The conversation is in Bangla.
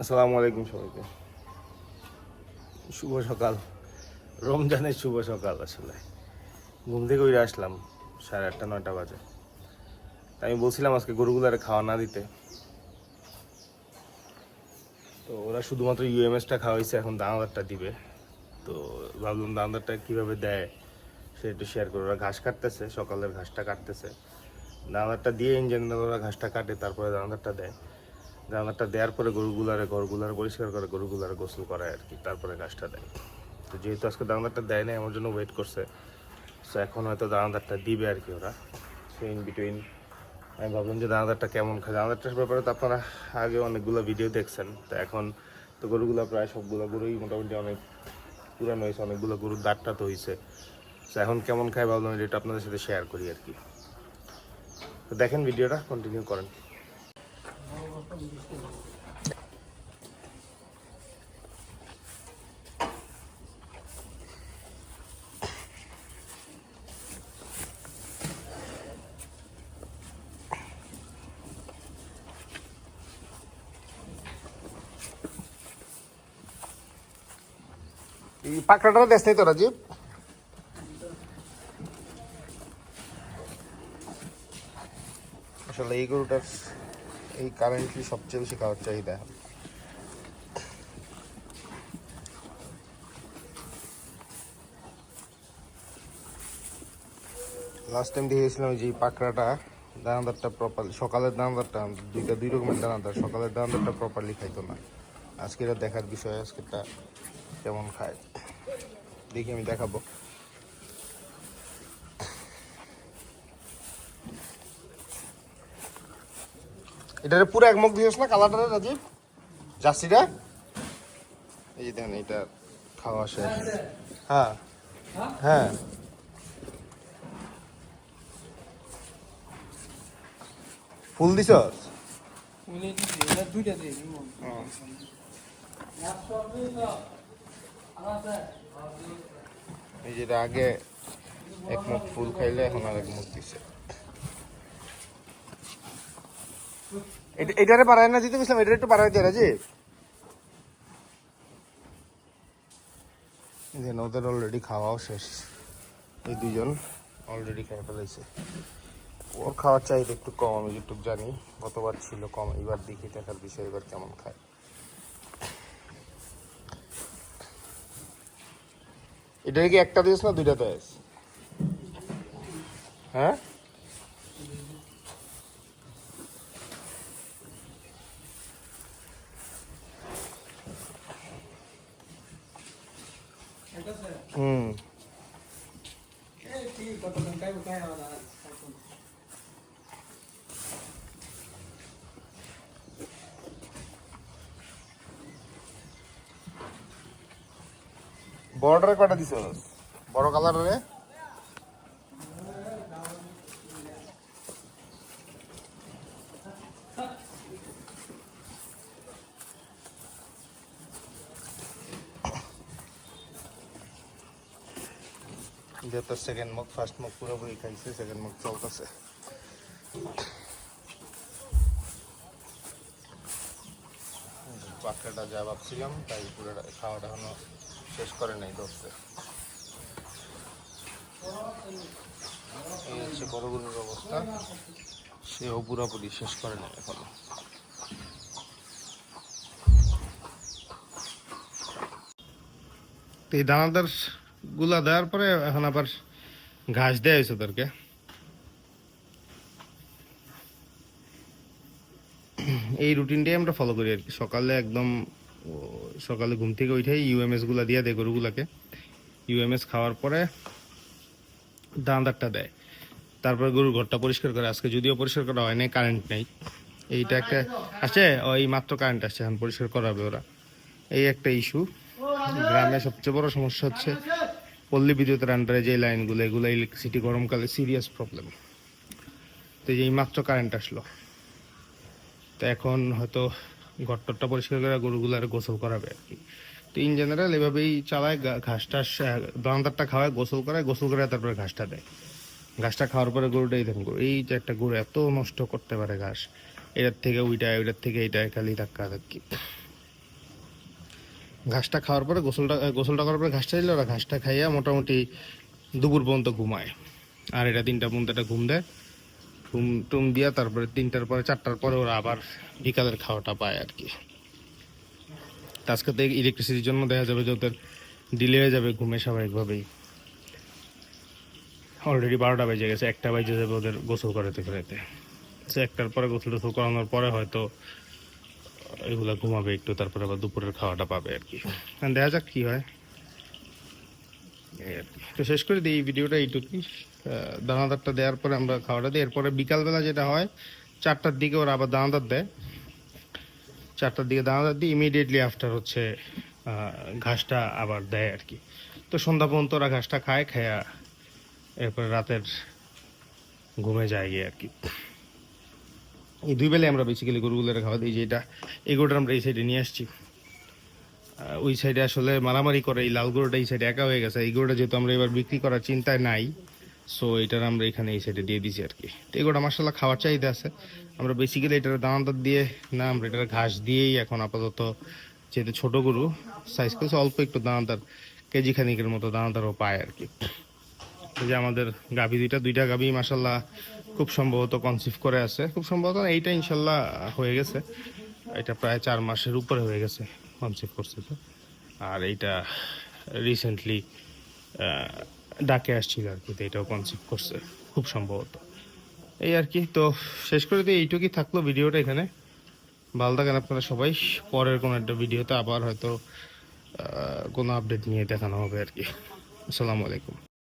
আসসালামু আলাইকুম সবাইকে। শুভ সকাল। রমজানের শুভ সকাল আসলে। ঘুম থেকে উঠে আসলাম সাড়ে আটটা, নয়টা বাজে। আমি বলছিলাম আজকে গরুগুলারে খাওয়া না দিতে। তো ওরা শুধুমাত্র ইউএমএসটা খাওয়াইছে, এখন দানাদারটা দিবে। তো ভাবলাম দানাদারটা কীভাবে দেয় সেটা একটু শেয়ার করে। ওরা ঘাস কাটতেছে, সকালের ঘাসটা কাটতেছে। দানাদারটা দিয়ে ইঞ্জিন ওরা ঘাসটা কাটে, তারপরে দানাদারটা দেয়। দানাদারটা দেওয়ার পরে গরুগুলারে, ঘরগুলার, পরিষ্কার করে গরুগুলার গোসল করায় আর কি, তারপরে গাছটা দেয়। তো যেহেতু আজকে দানাদারটা দেয় না আমার জন্য ওয়েট করছে। সো এখন হয়তো দানাদারটা দিবে আর কি ওরা। সো ইন বিটুইন আমি ভাবলাম যে দানাদারটা কেমন খায়। দানাদারটার ব্যাপারে তো আপনারা আগে অনেকগুলো ভিডিও দেখছেন। তো এখন তো গরুগুলো প্রায় সবগুলো গরুই মোটামুটি অনেক পুরানো হয়েছে, অনেকগুলো গরুর দাঁতটা তো হয়েছে তো এখন কেমন খায় ভাবলাম এটা আপনাদের সাথে শেয়ার করি আর কি। তো দেখেন ভিডিওটা কন্টিনিউ করেন। ఈ పక్కన తెస్తాయి రాజీ అసలు ఈ గురుటర్స్ এই কারেন্টলি সবচেয়ে বেশি খাওয়ার চাহিদা। লাস্ট টাইম দেখেছিলাম ওই যে পাকড়াটা দানাদারটা প্রপারলি সকালের দানাদারটা, দুইটা, দুই রকমের দানাদার, সকালের দানাদারটা প্রপারলি খাইতো না। আজকে এটা দেখার বিষয় আজকেটা কেমন খায়? দেখি আমি দেখাবো। এটারে পুরো এক মুখ দিয়েছ না কালারটা রাজীব। জার্সিটা। এই যে দেখেন এটা খাওয়া শেষ। হ্যাঁ হ্যাঁ। ফুল দিছে? এই যেটা আগে এক ফুল খাইলে, এখন আর এক দিছে। এটারে পারায় না দিতে বুঝলাম এটা একটু পারায় দিয়ে রাজীব। দেন ওদের অলরেডি খাওয়াও শেষ। এই দুজন অলরেডি খেয়ে ফেলেছে। ওর খাওয়ার চাহিদা একটু কম, আমি যেটুকু জানি। গতবার ছিল কম, এবার দেখি, দেখার বিষয়, এবার কেমন খায়। এটা কি একটা দিয়েছ না দুইটা দিয়েছ হ্যাঁ এটা স্যার হুম এই ঠিক কতক্ষণ খাইবো খাই আবার আর খাইবো না। বর্ডারে কটা দিছ বড় কালারে যেহেতু সেকেন্ড মুখ ফার্স্ট মুখ পুরোপুরি খাইছে সেকেন্ড মুখ চলতেছে। পাখড়াটা যা ভাবছিলাম, তাই পুরোটা খাওয়াটা এখনও শেষ করে নাই দোস্তে এই হচ্ছে বড়গুলোর অবস্থা। সেও পুরোপুরি শেষ করে নাই এখনও। এই দানাদার গুলা দেওয়ার পরে এখন আবার ঘাস দেওয়া হয়েছে ওদেরকে। এই রুটিনটাই আমরা ফলো করি আর কি। সকালে একদম সকালে ঘুম থেকে উঠেই ইউএমএসগুলা দিয়ে দেয় গরুগুলাকে। ইউএমএস খাওয়ার পরে দানাদারটা দেয়। তারপরে গরুর ঘরটা পরিষ্কার করে। আজকে যদিও পরিষ্কার করা হয় নাই কারেন্ট নেই। এইটা একটা আছে ওই মাত্র কারেন্ট আসছে, এখন পরিষ্কার করাবে ওরা। এই একটা ইস্যু গ্রামে সবচেয়ে বড় সমস্যা হচ্ছে পল্লী বিদ্যুতের আন্ডারে যে লাইনগুলো এগুলো ইলেকট্রিসিটি গরমকালে সিরিয়াস প্রবলেম তো এই মাত্র কারেন্ট আসলো। তো এখন হয়তো ঘরটরটা পরিষ্কার করে গরুগুলার গোসল করাবে আর কি। তো ইন জেনারেল এভাবেই চালায় ঘাস টাস দানাদারটা খাওয়ায়, গোসল করায়, গোসল করে তারপরে ঘাসটা দেয়। ঘাসটা খাওয়ার পরে গরুটাই দেখুন গরু এই যে একটা গরু এত নষ্ট করতে পারে ঘাস, এটার থেকে ওইটা, ওইটার থেকে এইটা খালি ধাক্কা ধাক্কি। ঘাসটা খাওয়ার পরে, গোসলটা গোসলটা করার পরে ঘাসটা দিলে ওরা ঘাসটা খাইয়া মোটামুটি দুপুর পর্যন্ত ঘুমায়। আর এটা তিনটা পর্যন্ত এটা ঘুম দেয়। ঘুম টুম দিয়া তারপরে তিনটার পরে, চারটার পরে ওরা আবার বিকালের খাওয়াটা পায় আর কি। আজকে তো ইলেকট্রিসিটির জন্য দেখা যাবে যে ওদের ডিলে হয়ে যাবে ঘুমে স্বাভাবিকভাবেই। অলরেডি বারোটা বেজে গেছে, একটা বেজে যাবে ওদের গোসল করাতে করাতে। সে একটার পরে গোসল টোসল করানোর পরে হয়তো এগুলা ঘুমাবে একটু তারপরে আবার দুপুরের খাওয়াটা পাবে আর কি। দেখা যাক কি হয়। তো শেষ করে দিই এই ভিডিওটা এইটুকুই দানাদারটা দেওয়ার পরে আমরা খাওয়াটা দিই। এরপরে বিকালবেলা যেটা হয় চারটার দিকে ওরা আবার দানাদার দেয়। চারটার দিকে দানাদার দিই ইমিডিয়েটলি আফটার হচ্ছে ঘাসটা আবার দেয় আর কি। তো সন্ধ্যা পর্যন্ত ওরা ঘাসটা খায় খায়া এরপরে রাতের ঘুমে যায় গিয়ে আর কি। এই দুই বেলায় আমরা বেসিক্যালি গরুগুলোর খাওয়া দিই, যে এটা এই গরুটা আমরা এই সাইডে নিয়ে আসছি। ওই সাইডে আসলে মারামারি করে, এই লাল গরুটা এই সাইডে একা হয়ে গেছে। এই গরুটা যেহেতু আমরা এবার বিক্রি করার চিন্তায় নাই সো এটার আমরা এখানে এই সাইডে দিয়ে দিছি আর কি তো এগুলোটা মার্শাল্লাহ খাওয়ার চাহিদা আছে। আমরা বেসিক্যালি এটার দানাদার দিয়ে, না, আমরা এটার ঘাস দিয়েই এখন আপাতত যেহেতু ছোট গরু সাইজ করেছে, অল্প একটু দানাদার, কেজি খানিকের মতো দানাদারও পায় আর কি যে আমাদের গাভী দুইটা দুইটা গাভী মাসাল্লাহ খুব সম্ভবত কনসিভ করে আছে। খুব সম্ভবত এইটা ইনশাল্লাহ হয়ে গেছে। এটা প্রায় চার মাসের উপরে হয়ে গেছে কনসিভ করছে তো। আর এইটা রিসেন্টলি ডাকে আসছিল আর কি, তো এটাও কনসিভ করছে খুব সম্ভবত। এই আর কি, তো শেষ করে দিয়ে এইটুকুই থাকল ভিডিওটা এখানে। ভালো থাকেন আপনারা সবাই, পরের কোনো একটা ভিডিওতে আবার হয়তো কোনো আপডেট নিয়ে দেখানো হবে আর কি। আসসালামু আলাইকুম।